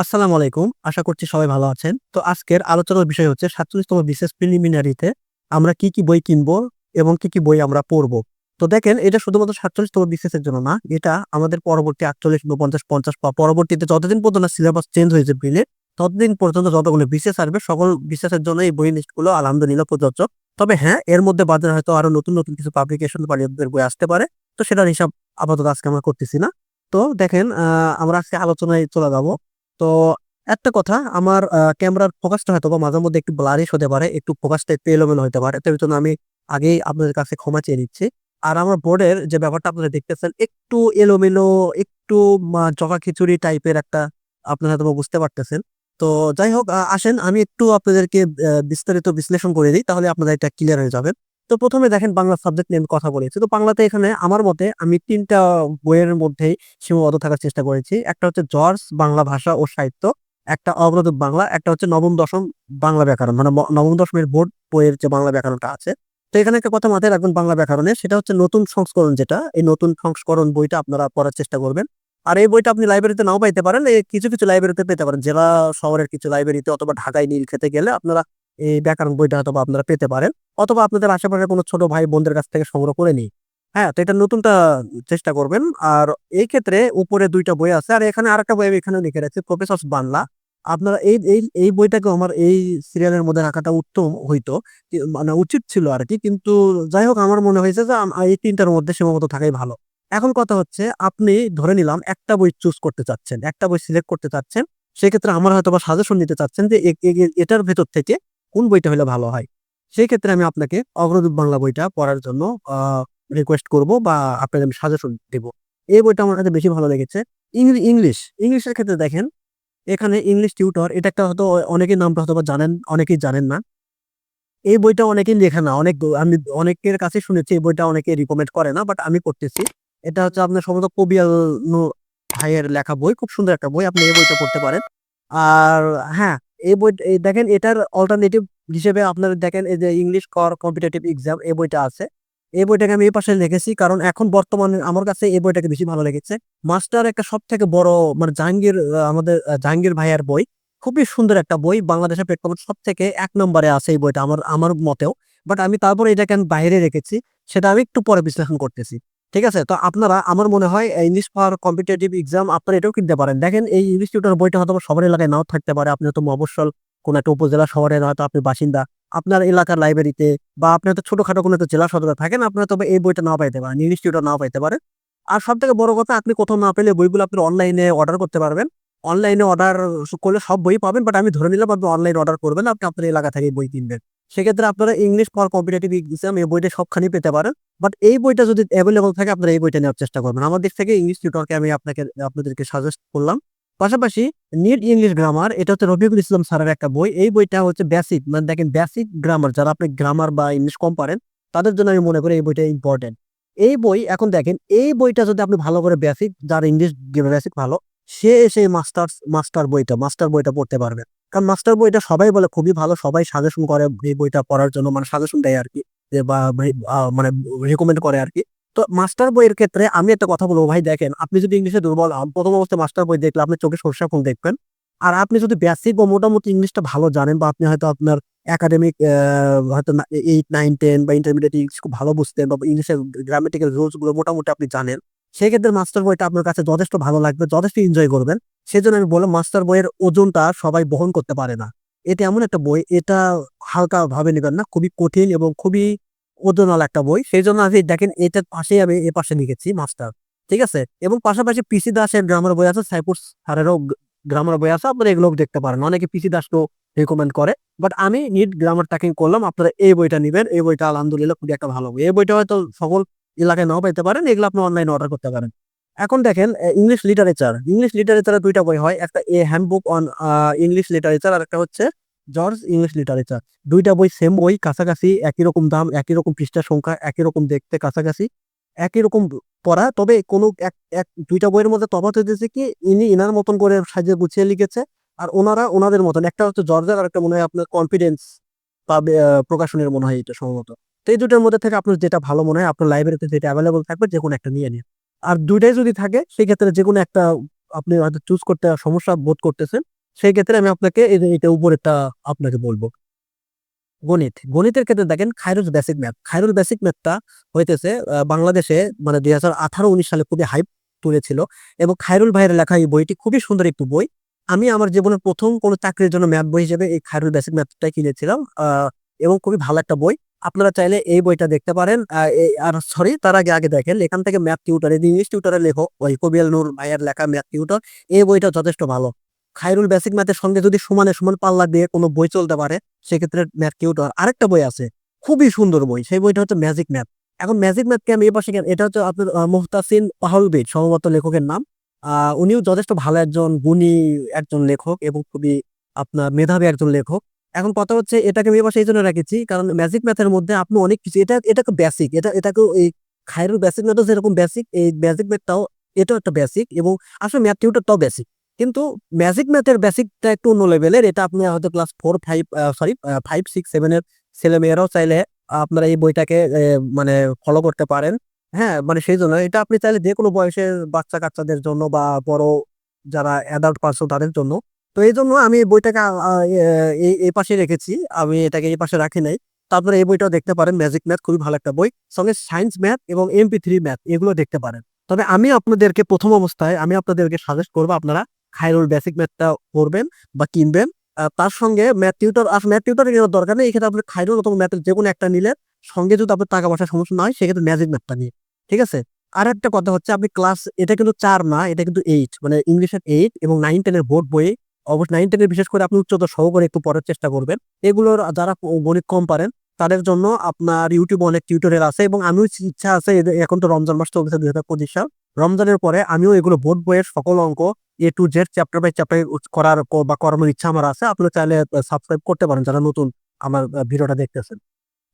আসসালামু আলাইকুম। আশা করছি সবাই ভালো আছেন। তো আজকের আলোচনার বিষয় হচ্ছে ৪৭তম বিসিএস প্রিলিমিনারিতে আমরা কি, কি বই কিনবো এবং কি, কি বই আমরা পড়ব। তো দেখেন এটা শুধুমাত্র ৪৭তম বিসিএস এর জন্য না। এটা আমাদের পরবর্তী ৪৮, ৪৯, ৫০ বা পরবর্তীতে যতদিন পর্যন্ত সিলেবাস চেঞ্জ হয়ে যাবে বিলের, ততদিন পর্যন্ত যতগুলো বিশেষ আসবে সকল এর জন্য এই বই লিস্টগুলো আলহামদুলিল্লাহ প্রযোজ্য। তবে হ্যাঁ, এর মধ্যে বাজারে হয়তো আরও নতুন, নতুন কিছু পাবলিকেশন লেখকের বই আসতে পারে। তো সেটার হিসাব আপাতত আজকে আমরা করতেছি না। তো দেখেন আমরা আজকে আলোচনায় চলে যাব। তো একটা কথা আমার ক্যামেরার ফোকাসটা হয়তোবা মাঝে মধ্যে একটু ব্লারিশ হতে পারে, একটু ফোকাসটা একটু এলোমেলো হতে পারে। তো এর জন্য আমি আগেই আপনাদের কাছে ক্ষমা চেয়ে নিচ্ছি। আর আমার বোর্ডের যে ব্যাপারটা আপনারা দেখতেছেন একটু এলোমেলো, একটু মা জগাখিচুড়ি টাইপের একটা আপনারা হয়তো বুঝতে পারতেছেন। তো যাই হোক আসেন আমি একটু আপনাদেরকে বিস্তারিত বিশ্লেষণ করে দিই তাহলে আপনারা এটা ক্লিয়ার হয়ে যাবেন। তো ১ম এ দেখেন বাংলা সাবজেক্ট নিয়ে কথা বলেছি। তো বাংলাতে এখানে আমার মতে আমি তিনটা বইয়ের মধ্যেই সীমাবদ্ধ থাকার চেষ্টা করেছি। একটা হচ্ছে জর্জ বাংলা ভাষা ও সাহিত্য, একটা অগ্রদূত বাংলা, একটা হচ্ছে নবম দশম বাংলা ব্যাকরণ। মানে নবম দশমের বোর্ড বইয়ের যে বাংলা ব্যাকরণটা আছে। তো এখানে একটা কথা মাথায় রাখবেন বাংলা ব্যাকরণে সেটা হচ্ছে নতুন সংস্করণ যেটা, এই নতুন সংস্করণ বইটা আপনারা পড়ার চেষ্টা করবেন। আর এই বইটা আপনি লাইব্রেরিতে নাও পাইতে পারেন। কিছু, কিছু লাইব্রেরিতে পেতে পারেন। জেলা শহরের কিছু লাইব্রেরিতে অথবা ঢাকায় নীলক্ষেতে গেলে আপনারা এই ব্যাকরণ বইটা হয়তোবা আপনারা পেতে পারেন। অথবা আপনাদের আশেপাশে কোনো ছোট ভাই বোনদের কাছ থেকে সংগ্রহ করে নিই। হ্যাঁ? তো এটা নতুনটা চেষ্টা করবেন। আর এই ক্ষেত্রে উপরে দুইটা বই আছে। আর এখানে আরেকটা বই আমি এখানে লিখে রাখছি প্রফেসরস বাংলা। আপনারা এই এই এই বইটাকেও আমার এই সিরিয়ালের মধ্যে রাখাটা উত্তম হইতো। মানে উচিত ছিল আর কি কিন্তু যাই হোক আমার মনে হয়েছে যে এই তিনটার মধ্যে সীমাবদ্ধ থাকাই ভালো। এখন কথা হচ্ছে আপনি ধরে নিলাম একটা বই চুজ করতে চাচ্ছেন, একটা বই সিলেক্ট করতে চাচ্ছেন। সেক্ষেত্রে আমার হয়তোবা সাজেশন নিতে চাচ্ছেন যে এটার ভেতর থেকে কোন বইটা হলে ভালো হয়। সেই ক্ষেত্রে আমি আপনাকে অগ্রদূত বাংলা বইটা পড়ার জন্য রিকোয়েস্ট করব বা আপনাকে আমি সাজেশন দিব। এই বইটা আমার কাছে বেশি ভালো লেগেছে। ইংলি ইংলিশ, ইংলিশের ক্ষেত্রে দেখেন এখানে ইংলিশ টিউটর এটা একটা হয়তো অনেকেই নামটা হয়তোবা জানেন, অনেকেই জানেন না। এই বইটা অনেকেই লেখা না। অনেক আমি অনেকের কাছে শুনেছি এই বইটা অনেকে রিকমেন্ড করে না। বাট আমি পড়তেছি। এটা হচ্ছে আপনার সম্ভবত কবিয়াল ভাইয়ের লেখা বই। খুব সুন্দর একটা বই। আপনি এই বইটা পড়তে পারেন। আর হ্যাঁ, এই বই দেখেন এটার অল্টারনেটিভ হিসেবে আপনারা দেখেন এই যে ইংলিশ ফর কম্পিটিটিভ এক্সাম এই বইটা আছে। এই বইটাকে আমি এই পাশে লিখেছি কারণ এখন বর্তমানে আমার কাছে এই বইটাকে বেশি ভালো লেগেছে। মাস্টার একটা সব থেকে বড় মানে জাহাঙ্গীর আমাদের জাহাঙ্গীর ভাইয়ার বই। খুবই সুন্দর একটা বই। বাংলাদেশের প্রেক্ষাপট সব থেকে এক নম্বরে আছে এই বইটা আমার আমার মতেও। বাট আমি তারপরে এটাকে আমি বাইরে রেখেছি। সেটা আমি একটু পরে বিশ্লেষণ করতেছি। ঠিক আছে? তো আপনারা, আমার মনে হয় ইংলিশ ফর কম্পিটিটিভ এক্সাম আপনারা এটাও কিনতে পারেন। দেখেন, এই ইংলিশ টিউটর বইটা হয়তোবা সবার এলাকায় নাও থাকতে পারে। আপনি হয়তো মফস্বল কোনো একটা উপজেলা শহরের হয়তো আপনি বাসিন্দা। আপনার এলাকার লাইব্রেরিতে বা আপনি হয়তো ছোটখাটো কোনো একটা জেলা সদরে থাকেন। আপনি হয়তোবা এই বইটা নাও পাইতে পারেন। ইংলিশ টিউটর নাও পাইতে পারেন। আর সব থেকে বড় কথা, আপনি কোথাও না পেলে বইগুলো আপনি অনলাইনে অর্ডার করতে পারবেন। অনলাইনে অর্ডার করলে সব বই পাবেন। বাট আমি ধরে নিলাম, আপনি অনলাইন অর্ডার করবেন, আপনি আপনার এলাকা থেকে বই কিনবেন। সেক্ষেত্রে আপনারা ইংলিশ ফর কম্পিটিটিভ এক্সাম এই বইটা সবখানেই পেতে পারেন। বাট এই বইটা যদি এভেইলেবল থাকে, আপনারা এই বইটা নেওয়ার চেষ্টা করবেন। আমার দিক থেকে ইংলিশ টিউটরকে আমি আপনাকে, আপনাদেরকে সাজেস্ট করলাম। পাশাপাশি নিট ইংলিশ গ্রামার এটা হচ্ছে রফিকুল ইসলাম স্যারের একটা বই। এই বইটা হচ্ছে বেসিক মানে দেখেন বেসিক গ্রামার যারা আপনি গ্রামার বা ইংলিশ কম পারেন, তাদের জন্য আমি মনে করি এই বইটা ইম্পোর্টেন্ট। এই বই, এখন দেখেন, এই বইটা যদি আপনি ভালো করে বেসিক যার ইংলিশ বেসিক ভালো, সে এসে মাস্টার্স মাস্টার বইটা মাস্টার বইটা পড়তে পারবে। কারণ মাস্টার বইটা সবাই বলে খুবই ভালো। সবাই সাজেশন করে এই বইটা পড়ার জন্য মানে সাজেশন দেয় আরকি। যে বা মানে রিকমেন্ড করে আরকি। তো মাস্টার বইয়ের ক্ষেত্রে আমি একটা কথা বলব ভাই দেখেন আপনি যদি ইংলিশে দুর্বল হন, ১ম অবস্থায় মাস্টার বই দেখলে আপনি চোখে সরিষা ফুল দেখবেন। আর আপনি যদি বেসিক বা মোটামুটি ইংলিশটা ভালো জানেন বা আপনি হয়তো আপনার একাডেমিক হয়তো এইট নাইন টেন বা ইন্টারমিডিয়েট ইংলিশ খুব ভালো বুঝতেন বা ইংলিশের গ্রামেটিক্যাল রুলসগুলো মোটামুটি আপনি জানেন। সেক্ষেত্রে মাস্টার বইটা আপনার কাছে যথেষ্ট ভালো লাগবে, যথেষ্ট এনজয় করবেন। সেজন্য আমি বললাম মাস্টার বইয়ের ওজনটা সবাই বহন করতে পারে না। এটা এমন একটা বই এটা হালকা ভাবে নিবেন না। খুবই কঠিন এবং খুবই ওজনওয়ালা একটা বই। সেজন্য আমি দেখেন এটার পাশেই আমি এপাশে লিখেছি মাস্টার। ঠিক আছে? এবং পাশাপাশি পিসি দাসের গ্রামার বই আছে, সাইপুর স্যারেরও গ্রামার বই আছে। আপনারা এগুলো দেখতে পারেন। অনেকে পিসি দাসকেও রেকমেন্ড করে। বাট আমি নিট গ্রামার ট্র্যাকিং করলাম। আপনারা এই বইটা নিবেন। এই বইটা আলহামদুলিল্লাহ খুবই একটা ভালো বই। এই বইটা হয়তো সকল এলাকায় নাও পাইতে পারেন। এগুলো আপনি অনলাইনে অর্ডার করতে পারেন। এখন দেখেন ইংলিশ লিটারেচার, ইংলিশ লিটারেচারের দুইটা বই হয়। একটা a handbook on English literature আরেকটা হচ্ছে জর্জ ইংলিশ লিটারেচার। দুইটা বই সেম বই কাছাকাছি একই রকম দাম, একই রকম পৃষ্ঠার সংখ্যা, একই রকম দেখতে কাছাকাছি। একই রকম পড়া। তবে কোনো এক এক দুইটা বইয়ের মধ্যে তফাৎ হইতেছে কি ইনি ইনার মতন করে সাজিয়ে গুছিয়ে লিখেছে। আর ওনারা ওনাদের মতন। একটা হচ্ছে জর্জের আরেকটা মনে হয় আপনার কনফিডেন্স পাবে প্রকাশনের মনে হয় এটা সম্ভবত। তো এই ২ টার মধ্যে থেকে আপনার যেটা ভালো মনে হয়, আপনার লাইব্রেরিতে যেটা এভেইলেবল থাকবে, যেকোনো একটা নিয়ে নিন। আর দুইটাই যদি থাকে সেই সেক্ষেত্রে যেকোনো একটা আপনি হয়তো চুজ করতে সমস্যা বোধ করতেছেন সেই ক্ষেত্রে আমি আপনাকে যে এটা উপরেরটা আপনাকে বলব। গণিত। গণিতের ক্ষেত্রে দেখেন Khairul basic math Khairul basic ম্যাথটা হইতেছে বাংলাদেশে মানে দুই হাজার আঠারো উনিশ সালে খুবই হাইপ তুলেছিল এবং খায়রুল ভাইয়ের লেখা এই বইটি খুবই সুন্দর একটি বই। আমি আমার জীবনের প্রথম কোনো চাকরির জন্য ম্যাথ বই হিসেবে এই খায়রুল বেসিক ম্যাথটাই কিনেছিলাম এবং খুবই ভালো একটা বই। আপনারা চাইলে এই বইটা দেখতে পারেন। আর সরি তার আগে আগে দেখেন এখান থেকে ম্যাথ টিউটার এই ইংলিশ টিউটারের লেখক ওই কবিয়াল নূর ভাইয়ের লেখা ম্যাথ টিউটার এই বইটা যথেষ্ট ভালো। খায়রুল বেসিক ম্যাথের সঙ্গে যদি সমানে সমান পাল্লা দিয়ে কোনো বই চলতে পারে সেক্ষেত্রে ম্যাথ টিউটর আরেকটা বই আছে খুবই সুন্দর বই সেই বইটা হচ্ছে ম্যাজিক ম্যাথ। এখন ম্যাজিক ম্যাথকে আমি এই পাশে এটা হচ্ছে আপনার মুহতাসিন পাহলবিদ সম্ভবত লেখকের নাম। আহ, উনিও যথেষ্ট ভালো একজন গুণী একজন লেখক এবং খুবই আপনার মেধাবী একজন লেখক। এখন কথা হচ্ছে এটাকে এই পাশে এই জন্য রেখেছি, কারণ ম্যাজিক ম্যাথের মধ্যে আপনি অনেক কিছু, এটা, এটাকে বেসিক এটা, এটাকে এই খায়রুল বেসিক ম্যাথও যেরকম বেসিক এই ম্যাজিক ম্যাথটাও এটাও একটা বেসিক এবং আসলে ম্যাথ টিউটারটাও বেসিক কিন্তু ম্যাজিক ম্যাথের বেসিকটা একটু অন্য লেভেলের এটা আপনি হয়তো class four five sorry five six সেভেনের ছেলে মেয়েরাও চাইলে আপনারা এই বইটাকে মানে ফলো করতে পারেন। হ্যাঁ মানে সেই জন্য এটা আপনি চাইলে যে কোনো বয়সের বাচ্চা কাচ্চাদের জন্য বা বড় যারা অ্যাডাল্ট পার্সন তাদের জন্য তো এই জন্য আমি বইটাকে এই পাশে রেখেছি। আমি এটাকে এই পাশে রাখি নাই। তারপরে এই বইটাও দেখতে পারেন ম্যাজিক ম্যাথ খুবই ভালো একটা বই। সঙ্গে সায়েন্স ম্যাথ এবং এমপি থ্রি ম্যাথ এগুলো দেখতে পারেন। তবে আমি আপনাদেরকে প্রথম অবস্থায়, আমি আপনাদেরকে সাজেস্ট করব আপনারা খায়রুল বেসিক ম্যাথটা করবেন বা কিনবেন। তার সঙ্গে ম্যাথ টিউটর আর ম্যাথ টিউটর নেওয়ার দরকার নেই। এক্ষেত্রে আপনি খায়রুল অথবা ম্যাথের যে কোনো একটা নিলে, সঙ্গে যদি আপনার টাকা পয়সার সমস্যা না হয়, সেক্ষেত্রে ম্যাজিক ম্যাথটা নিয়ে ঠিক আছে? আর একটা কথা হচ্ছে, আপনি ক্লাস এটা কিন্তু চার না, এটা কিন্তু এইট মানে ইংলিশের এইট এবং নাইন টেনের বোর্ড বইয়ে অবশ্য নাইন টেনের বিশেষ করে আপনি উচ্চতর সহকারে একটু পড়ার চেষ্টা করবেন। এগুলোর যারা গণিত কম পারেন, তাদের জন্য আপনার ইউটিউবে অনেক টিউটোরিয়াল আছে এবং আমিও ইচ্ছা আছে এখন তো রমজান মাস চলছে দুই হাজার পঁচিশ সাল। রমজানের পরে আমিও এগুলো বোর্ড বইয়ের সকল অঙ্ক A to Z chapter by chapter করার বা করানোর ইচ্ছা আমার আছে। আপনারা চাইলে সাবস্ক্রাইব করতে পারেন যারা নতুন আমার ভিডিওটা দেখতেছেন।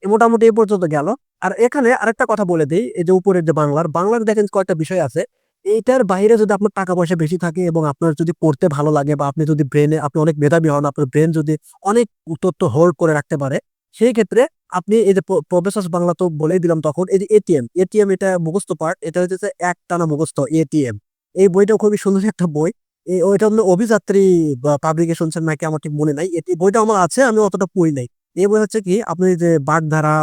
এ মোটামুটি এই পর্যন্ত গেল। আর এখানে আরেকটা কথা বলে দিই, এই যে উপরের যে বাংলার বাংলার দেখেন কয়েকটা বিষয় আছে। এইটার বাইরে যদি আপনার টাকা পয়সা বেশি থাকে এবং আপনার যদি পড়তে ভালো লাগে বা আপনি যদি ব্রেনে আপনি অনেক মেধাবী হন, আপনার ব্রেন যদি অনেক তথ্য হোল্ড করে রাখতে পারে, সেই ক্ষেত্রে আপনি এই যে প্রফেসর বাংলা তো বলেই দিলাম তখন, এই যে এটিএম এটিএম এটা মুখস্থ পার্ট এটা হচ্ছে এক টানা মুখস্থ এটিএম এই বইটা খুবই সুন্দর একটা বই। এই ওইটা হলো অভিযাত্রী বা পাবলিকেশনস নাকি আমার ঠিক মনে নাই। এটি বইটা আমার আছে, আমি অতটা পড়ি নাই। এই বই হচ্ছে কি, আপনি যে বাগধারা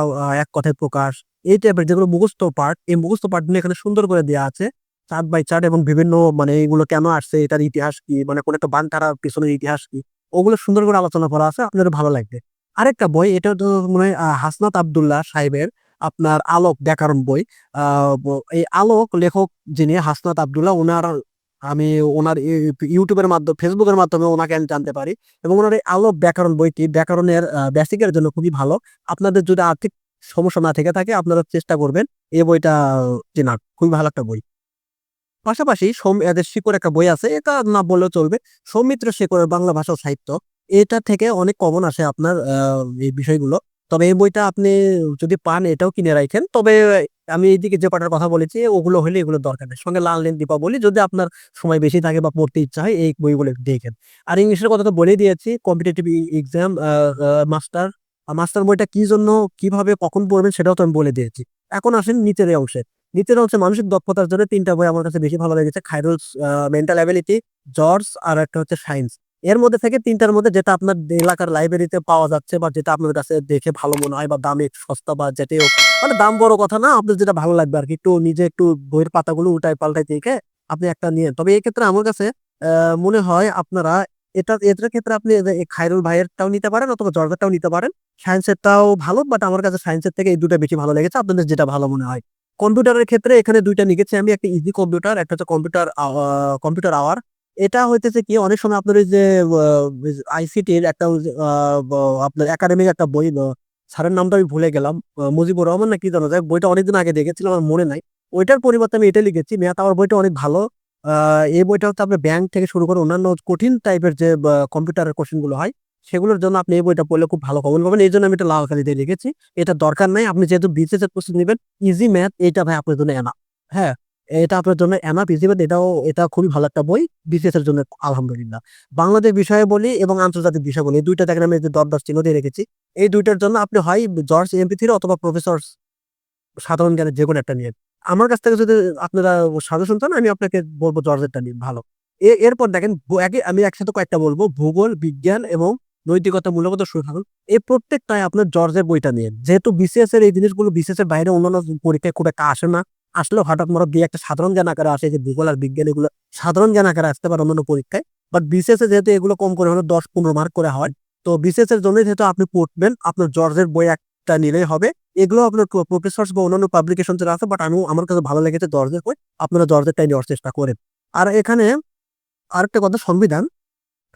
এক কথায় প্রকাশ, এই টাইপের যেগুলো মুখস্থ পার্ট এই মুখস্থ পার্ট এখানে সুন্দর করে দেওয়া আছে। চার্ট বাই চার্ট এবং বিভিন্ন মানে এগুলো কেন আসছে, এটার ইতিহাস কি মানে কোন একটা বাগধারার পিছনের ইতিহাস কি, ওগুলো সুন্দর করে আলোচনা করা আছে আপনার ভালো লাগবে। আরেকটা বই, এটা তো মনে হয় হাসনাত আবদুল্লাহ সাহেবের আপনার আলোক ব্যাকরণ বই। এই আলোক লেখক যিনি হাসনাত আবদুল্লাহ, ওনার, আমি ওনার ইউ- ইউটিউবের মাধ্যমে, ফেসবুকের মাধ্যমে ওনাকে আমি জানতে পারি এবং ওনার এই আলোক ব্যাকরণ বইটি, ব্যাকরণের বেসিকের জন্য খুবই ভালো। আপনাদের যদি আর্থিক সমস্যা না থেকে থাকে, আপনারা চেষ্টা করবেন, এই বইটা চেনার খুবই ভালো একটা বই। পাশাপাশি সোম এদের শিকড় একটা বই আছে, এটা না বললেও চলবে। সৌমিত্র শেখরের বাংলা ভাষা সাহিত্য। এটা থেকে অনেক কমন আসে আপনার এই বিষয়গুলো। তবে এই বইটা আপনি যদি পান, এটাও কিনে রাখেন। তবে আমি এইদিকে যে পাটার কথা বলেছি, ওগুলো হলে এগুলো দরকার নেই। সঙ্গে লাল নীল দীপাবলি, যদি আপনার সময় বেশি থাকে বা পড়তে ইচ্ছা হয়, এই বইগুলো দেখেন। আর ইংলিশের কথা তো বলেই দিয়েছি কম্পিটিটিভ এক্সাম মাস্টার মাস্টার বইটা কি জন্য, কীভাবে, কখন পড়বেন, সেটাও তো আমি বলে দিয়েছি। এখন আসেন নিচের অংশে। নিচের অংশে মানসিক দক্ষতার জন্য তিনটা বই আমার কাছে বেশি ভালো লেগেছে খাইরুল মেন্টাল অ্যাবিলিটি জর্জ আর একটা হচ্ছে সায়েন্স এর মধ্যে থেকে তিনটার মধ্যে যেটা আপনার এলাকার লাইব্রেরিতে পাওয়া যাচ্ছে বা যেটা আপনার কাছে দেখে ভালো মনে হয় বা দামে সস্তা বা যেটাই হোক মানে দাম বড় কথা না, আপনার যেটা ভালো লাগবে আর কি একটু নিজে একটু বইয়ের পাতাগুলো উল্টাই পাল্টাই দেখে আপনি একটা নিয়ে তবে এই ক্ষেত্রে আমার কাছে মনে হয় আপনারা এটা, এটার ক্ষেত্রে আপনি খায়রুল ভাইয়েরটাও নিতে পারেন অথবা জর্জেরটাও নিতে পারেন। সায়েন্সেরটাও ভালো বাট আমার কাছে সায়েন্সের থেকে এই দুটো বেশি ভালো লেগেছে, আপনাদের যেটা ভালো মনে হয়। কম্পিউটারের ক্ষেত্রে এখানে দুইটা নিয়েছি আমি, একটা ইজি কম্পিউটার একটা হচ্ছে কম্পিউটার কম্পিউটার আওয়ার এটা হইতেছে কি, অনেক সময় আপনার যে আইসিটির একটা আপনার একাডেমিক একটা বই স্যারের নামটা আমি ভুলে গেলাম মুজিবুর রহমান না কি জানো যায় বইটা অনেকদিন আগে দেখেছিলাম, আমার মনে নাই। ওইটার পরিবর্তে আমি এটা লিখেছি ম্যাথ আওয়ার বইটা অনেক ভালো। এই বইটা হচ্ছে আপনার ব্যাংক থেকে শুরু করে অন্যান্য কঠিন টাইপের যে কম্পিউটারের কোশ্চেনগুলো হয় সেগুলোর জন্য আপনি এই বইটা পড়লে খুব ভালো খবর পাবেন। এই জন্য আমি এটা লাল কালি দিয়ে লিখেছি এটা দরকার নাই। আপনি যেহেতু বিসিএস এর প্রস্তুতি নেবেন ইজি ম্যাথ এটা ভাই আপনার জন্য এনা হ্যাঁ এটা আপনার জন্য এনাফ ইজি ম্যাথ এটাও, এটা খুবই ভালো একটা বই বিসিএস এর জন্য আলহামদুলিল্লাহ। বাংলাদেশ বিষয়ে বলি এবং আন্তর্জাতিক বিষয় বলি দুইটা দেখেন আমি দর দশ চিহ্ন দিয়ে রেখেছি, এই দুইটার জন্য আপনি হয় জর্জ এমপি থ্রি অথবা প্রফেসর সাধারণ জ্ঞানের যে কোনো একটা নিয়ে। আমার কাছ থেকে যদি আপনারা সাজেশন চান, আমি আপনাকে বলব জর্জ জর্জেরটা নিন ভালো। এরপর দেখেন আমি একসাথে কয়েকটা বলব, ভূগোল, বিজ্ঞান এবং নৈতিকতা ও সুশাসন এই প্রত্যেকটাই আপনার জর্জের বইটা নিয়ে। যেহেতু বিসিএস এর এই জিনিসগুলো বিসিএস এর বাইরে অন্যান্য পরীক্ষায় খুব একটা আসে না। আসলেও হঠাৎ মনে দিয়ে একটা সাধারণ জ্ঞান আকারে আসে যে ভূগোল আর বিজ্ঞান, এগুলো সাধারণ জ্ঞান আকারে আসতে পারে অন্যান্য পরীক্ষায়। বাট বিসিএস এ যেহেতু এগুলো কম করে হলো, দশ পনেরো মার্ক করে হয়, তো বিসিএস এর জন্য যেহেতু আপনি পড়বেন, আপনার জর্জের বই একটা নিলেই হবে। এগুলো আপনার প্রফেসর বা অন্যান্য পাবলিকেশন যারা আছে বাট আমি আমার কাছে ভালো লেগেছে জর্জের বই, আপনারা জর্জেরটাই নেওয়ার চেষ্টা করেন। আর এখানে আরেকটা কথা, সংবিধান।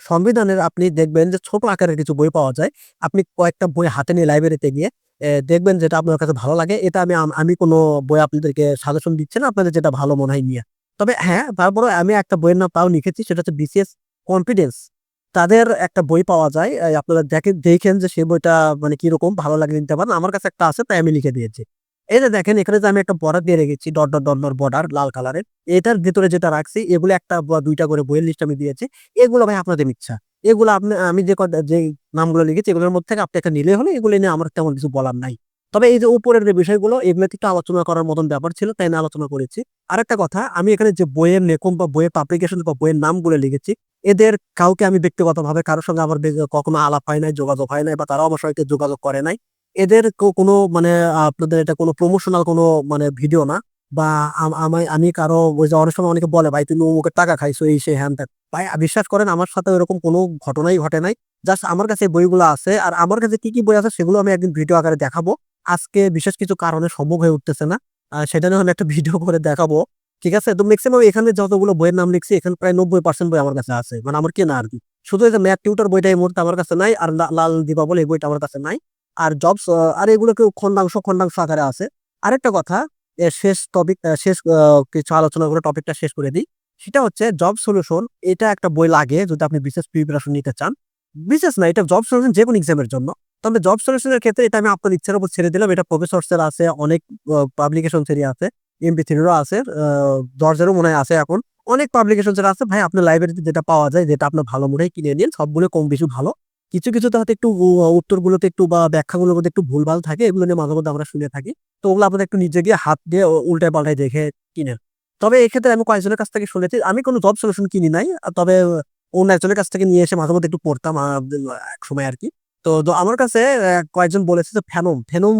সংবিধানের আপনি দেখবেন যে ছোট আকারের কিছু বই পাওয়া যায়। আপনি কয়েকটা বই হাতে নিয়ে লাইব্রেরিতে গিয়ে দেখবেন যেটা আপনার কাছে ভালো লাগে। এটা আমি আমি কোনো বই আপনাদেরকে সাজেশন দিচ্ছি না, আপনাদের যেটা ভালো মনে হয় নিয়ে। তবে হ্যাঁ তারপরে আমি একটা বইয়ের নাম তাও লিখেছি, সেটা হচ্ছে বিসিএস কনফিডেন্স তাদের একটা বই পাওয়া যায় আপনারা দেখেন দেখেন যে সেই বইটা মানে কীরকম, ভালো লাগে নিতে পারেন। আমার কাছে একটা আছে, তাই আমি লিখে দিয়েছি। এই যে দেখেন, এখানে যে আমি একটা বর্ডার দিয়ে রেখেছি, ডট ডট ডট বর্ডার, লাল কালারের এটার ভিতরে যেটা রাখছি, এগুলো একটা বা দুইটা করে বইয়ের লিস্ট আমি দিয়েছি। এগুলো ভাই আপনাদের ইচ্ছা। এগুলো আপনি, আমি যে যে নামগুলো লিখেছি, এগুলোর মধ্যে থেকে আপনি একটা নিলে হলে এগুলো নিয়ে আমার তেমন কিছু বলার নাই। তবে এই যে উপরের যে বিষয়গুলো, এগুলো একটু আলোচনা করার মতন ব্যাপার ছিল, তাই না আলোচনা করেছি। আর একটা কথা, আমি এখানে যে বইয়ের লেখক বা বইয়ের পাবলিকেশন বা বইয়ের নামগুলো লিখেছি, এদের কাউকে আমি ব্যক্তিগতভাবে কারোর সঙ্গে আমার কখনো আলাপ হয় নাই, যোগাযোগ হয় নাই বা তারাও আমার সঙ্গে যোগাযোগ করে নাই। এদের কোনো মানে আপনাদের এটা কোনো প্রমোশনাল কোনো মানে ভিডিও না। বা আমি আমি কারও, ওই যে অনেক সময় অনেকে বলে, ভাই, তুমি অমুকের টাকা খাইছো, এই সে হ্যান ত্যান। ভাই, বিশ্বাস করেন, আমার সাথে এরকম কোনো ঘটনাই ঘটে নাই। জাস্ট আমার কাছে বইগুলো আছে, আর আমার কাছে কি কি বই আছে সেগুলো আমি একদিন ভিডিও আকারে দেখাবো। আজকে বিশেষ কিছু কারণে সম্ভব হয়ে উঠতেছে না। সেটা নিয়ে আমি একটা ভিডিও করে দেখাবো। ঠিক আছে? তো ম্যাক্সিমাম এখানে যতগুলো বইয়ের নাম লিখছি, এখানে প্রায় নব্বই পার্সেন্ট বই আমার কাছে আছে। মানে আমার কেনা আর কি। শুধু এই যে ম্যাথ টিউটার বইটা এই মুহূর্তে আমার কাছে নাই, আর লাল দীপাবলি এই বইটা আমার কাছে নাই। আর জবস আর এগুলো কেউ খন্ডাংশ খন্ডাংশ আকারে আছে। আরেকটা কথা শেষ টপিক শেষ কিছু আলোচনা করে টপিকটা শেষ করে দিই। সেটা হচ্ছে জব সলিউশন এটা একটা বই লাগে যদি আপনি বিশেষ প্রিপারেশন নিতে চান। বিশেষ না, এটা জব সলিউশন যে কোনো এক্সামের জন্য। তবে জব সলিউশনের ক্ষেত্রে এটা আমি আপনার ইচ্ছার উপর ছেড়ে দিলাম। এটা প্রফেসরসের আছে, অনেক পাবলিকেশন এরই আছে এমপি থ্রিরও আছে দরজারও মনে হয় আছে এখন। অনেক পাবলিকেশন আছে। ভাই, আপনার লাইব্রেরিতে যেটা পাওয়া যায়, যেটা আপনার ভালো মনে হয় কিনে নিন, সবগুলো কম বেশি ভালো। কিছু কিছু তো হয়তো একটু উত্তরগুলোতে একটু বা ব্যাখ্যাগুলোর মধ্যে একটু ভুলভাল থাকে, এগুলো নিয়ে মাঝে মধ্যে আমরা শুনে থাকি। তো ওগুলো আপনাদের একটু নিজে গিয়ে হাত দিয়ে উল্টায় পাল্টায় দেখে কিনে। তবে এক্ষেত্রে আমি কয়েকজনের কাছ থেকে শুনেছি, আমি কোনো জব সলিউশন কিনি নাই তবে অন্য একজনের কাছ থেকে নিয়ে এসে মাঝে মধ্যে একটু পড়তাম এক সময় আর কি। তো আমার কাছে কয়েকজন বলেছে যে ফেনম ফেনম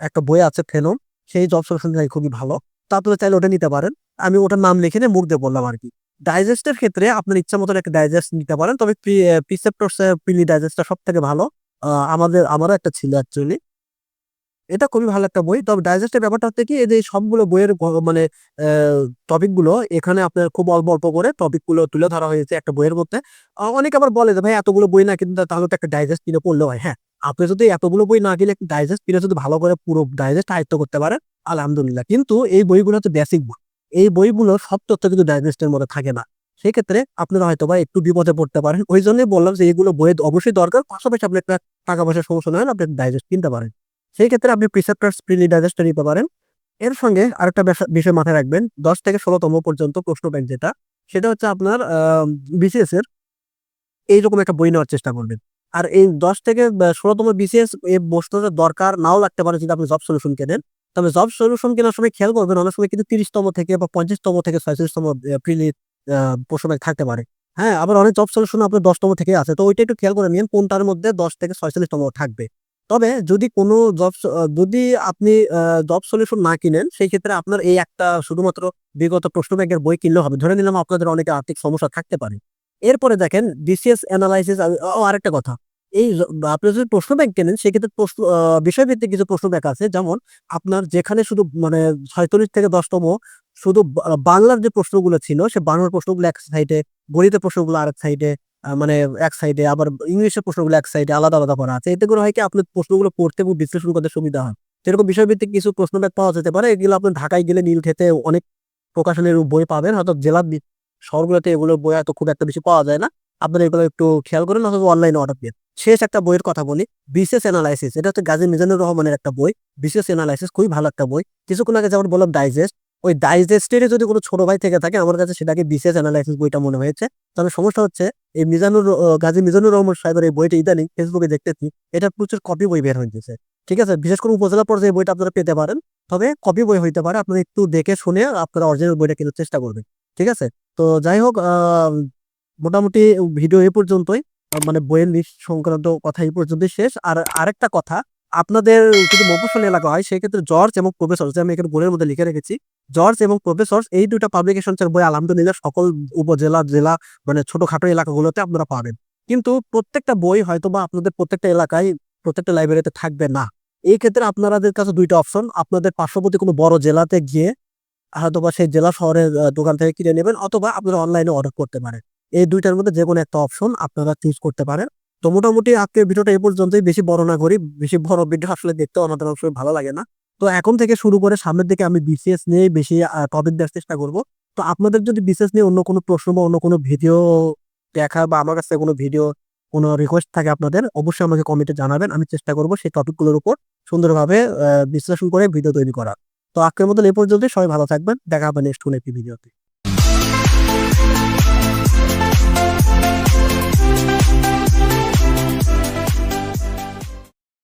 একটা বই আছে ফেনম সেই জব সলিউশন খুবই ভালো। তা আপনারা চাইলে ওটা নিতে পারেন। আমি ওটার নাম লিখে নিয়ে মুখ দিয়ে বললাম আর কি। ডাইজেস্টের ক্ষেত্রে আপনার ইচ্ছা মতন একটা ডাইজেস্ট নিতে পারেন। তবে প্রিসেপ্টরস পিলি ডাইজেস্টটা সব থেকে ভালো। আমাদের, আমারও একটা ছিল অ্যাকচুয়ালি এটা খুবই ভালো একটা বই। তবে ডাইজেস্টের ব্যাপারটা হচ্ছে কি, এই যে সবগুলো বইয়ের মানে টপিকগুলো, এখানে আপনার খুব অল্প অল্প করে টপিকগুলো তুলে ধরা হয়েছে একটা বইয়ের মধ্যে। অনেকে আবার বলে যে, ভাই, এতগুলো বই না কিন্তু তাহলে তো একটা ডাইজেস্ট কিনে পড়লে হয়। হ্যাঁ আপনি যদি এতগুলো বই না কিনে একটা ডাইজেস্ট কিনে যদি ভালো করে পুরো ডাইজেস্ট আয়ত্ত করতে পারেন, আলহামদুলিল্লাহ। কিন্তু এই বইগুলো হচ্ছে বেসিক বই। এই বইগুলো সব তথ্য কিন্তু ডাইজেস্টের মধ্যে থাকে না। সেই ক্ষেত্রে আপনারা হয়তো বা একটু বিপদে পড়তে পারেন। ওই জন্যই বললাম যে এগুলো বইয়ের অবশ্যই দরকার। পাশাপাশি আপনি একটা টাকা পয়সার সমস্যা না হলে আপনি ডাইজেস্ট কিনতে পারেন। সেই ক্ষেত্রে আপনি প্রিসেপ্টার্স প্রিলি ডাইজেস্টটা নিতে পারেন। এর সঙ্গে আরেকটা বিষয় মাথায় রাখবেন। দশ থেকে ষোলোতম পর্যন্ত প্রশ্ন ব্যাংক যেটা, সেটা হচ্ছে আপনার বিসিএস এর এইরকম একটা বই নেওয়ার চেষ্টা করবেন। আর এই দশ থেকে ষোলোতম বিসিএস এই বস্তুটা দরকার নাও লাগতে পারে যদি আপনি জব সলিউশন কেনেন। তবে জব সলিউশন কেনার সময় খেয়াল করবেন, অনেক সময় কিন্তু তিরিশতম থেকে বা পঞ্চাশতম থেকে ছয়ত্রিশতম প্রিলি ব্যাংক থাকতে পারে। হ্যাঁ আবার অনেক জব সলিউশন আপনার দশতম থেকে আছে, তো ওইটা একটু খেয়াল করে নিন কোনটার মধ্যে দশ থেকে ছয়চল্লিশতম থাকবে। তবে যদি কোনো জব যদি আপনি জব সলিউশন না কিনেন, সেই ক্ষেত্রে আপনার এই একটা শুধুমাত্র বিগত প্রশ্ন ব্যাংকের বই কিনলেও হবে। ধরে নিলাম আপনাদের অনেকে আর্থিক সমস্যা থাকতে পারে। এরপরে দেখেন বিসিএস অ্যানালাইসিস আরেকটা কথা। এই আপনি যদি প্রশ্ন ব্যাংক কেনেন, সেক্ষেত্রে প্রশ্ন বিষয়ভিত্তিক কিছু প্রশ্ন ব্যাংক আছে। যেমন আপনার যেখানে শুধু মানে ছয়চল্লিশ থেকে দশতম শুধু বাংলার যে প্রশ্নগুলো ছিল, সে বাংলার প্রশ্নগুলো এক সাইডে গণিতের প্রশ্নগুলো আরেক সাইডে মানে এক সাইডে আবার ইংলিশের প্রশ্নগুলো এক সাইডে আলাদা আলাদা করা আছে। এতে করে হয় কি, আপনার প্রশ্নগুলো পড়তে এবং বিশ্লেষণ করতে সুবিধা হয়। যেরকম বিষয়ভিত্তিক কিছু প্রশ্ন ব্যাগ পাওয়া যেতে পারে। এগুলো আপনার ঢাকায় গেলে নীল খেতে অনেক প্রকাশনের বই পাবেন। হয়তো জেলা বি- শহরগুলোতে এগুলো বই হয়তো খুব একটা বেশি পাওয়া যায় না। আপনারা এগুলো একটু খেয়াল করেন, অথবা অনলাইনে অর্ডার দিয়ে। শেষ একটা বইয়ের কথা বলি। বিশেষ অ্যানালাইসিস এটা হচ্ছে গাজী মিজানুর রহমানের একটা বই। বিশেষ অ্যানালাইসিস খুবই ভালো একটা বই। কিছুক্ষণ আগে যেমন বললাম ডাইজেস্ট ওই ডাইজেস্টের যদি কোনো ছোট ভাই থেকে থাকে, আমার কাছে সেটাকে বিশেষ অ্যানালাইসিস বইটা মনে হয়েছে। তবে সমস্যা হচ্ছে, এই মিজানুর গাজী মিজানুর রহমান সাহেবের এই বইটা ইদানিং ফেসবুকে দেখতেছি এটা প্রচুর কপি বই বের হয়েছে ঠিক আছে? বিশেষ করে উপজেলা পর্যায়ে বইটা আপনারা পেতে পারেন। তবে কপি বই হইতে পারে, আপনারা একটু দেখে শুনে আপনারা অরিজিনাল বইটা কেনার চেষ্টা করবেন। ঠিক আছে? তো যাই হোক মোটামুটি ভিডিও এ পর্যন্তই। মানে বইয়ের লিস্ট সংক্রান্ত কথা এই পর্যন্তই শেষ। আর আরেকটা কথা, আপনাদের যদি মফস্বল এলাকা হয়, সেক্ষেত্রে জর্জ এবং প্রফেসর যে আমি এখানে বইয়ের মধ্যে লিখে রেখেছি জর্জ এবং প্রফেসর এই দুইটা পাবলিকেশনের বই আলহামদুলিল্লাহ সকল উপজেলা, জেলা মানে ছোটখাটো এলাকাগুলোতে আপনারা পাবেন। কিন্তু প্রত্যেকটা বই হয়তো বা আপনাদের প্রত্যেকটা এলাকায়, প্রত্যেকটা লাইব্রেরিতে থাকবে না। এই ক্ষেত্রে আপনাদের কাছে দুইটা অপশন আপনাদের পার্শ্ববর্তী কোনো বড় জেলাতে গিয়ে হয়তো বা সেই জেলা শহরের দোকান থেকে কিনে নেবেন, অথবা আপনারা অনলাইনে অর্ডার করতে পারেন। এই দুইটার মধ্যে যে কোনো একটা অপশন আপনারা চুজ করতে পারেন। তো মোটামুটি আজকের ভিডিওটা এই পর্যন্তই। বেশি বড় না করি, বেশি বড় ভিডিও আসলে দেখতে আমাদের অবশ্যই ভালো লাগে না। তো এখন থেকে শুরু করে সামনের দিকে আমি বিসিএস নিয়ে বেশি টপিক দেওয়ার চেষ্টা করব। তো আপনাদের যদি বিসিএস নিয়ে অন্য কোনো প্রশ্ন বা অন্য কোনো ভিডিও দেখা বা আমার কাছে কোনো ভিডিও, কোনো রিকোয়েস্ট থাকে আপনাদের, অবশ্যই আমাকে কমেন্টে জানাবেন। আমি চেষ্টা করব সেই টপিকগুলোর উপর সুন্দরভাবে বিশ্লেষণ করে ভিডিও তৈরি করা তো আজকের মতন এই পর্যন্তই। সবাই ভালো থাকবেন। দেখা হবে নেক্সট কোনো একটি ভিডিওতে Thank you.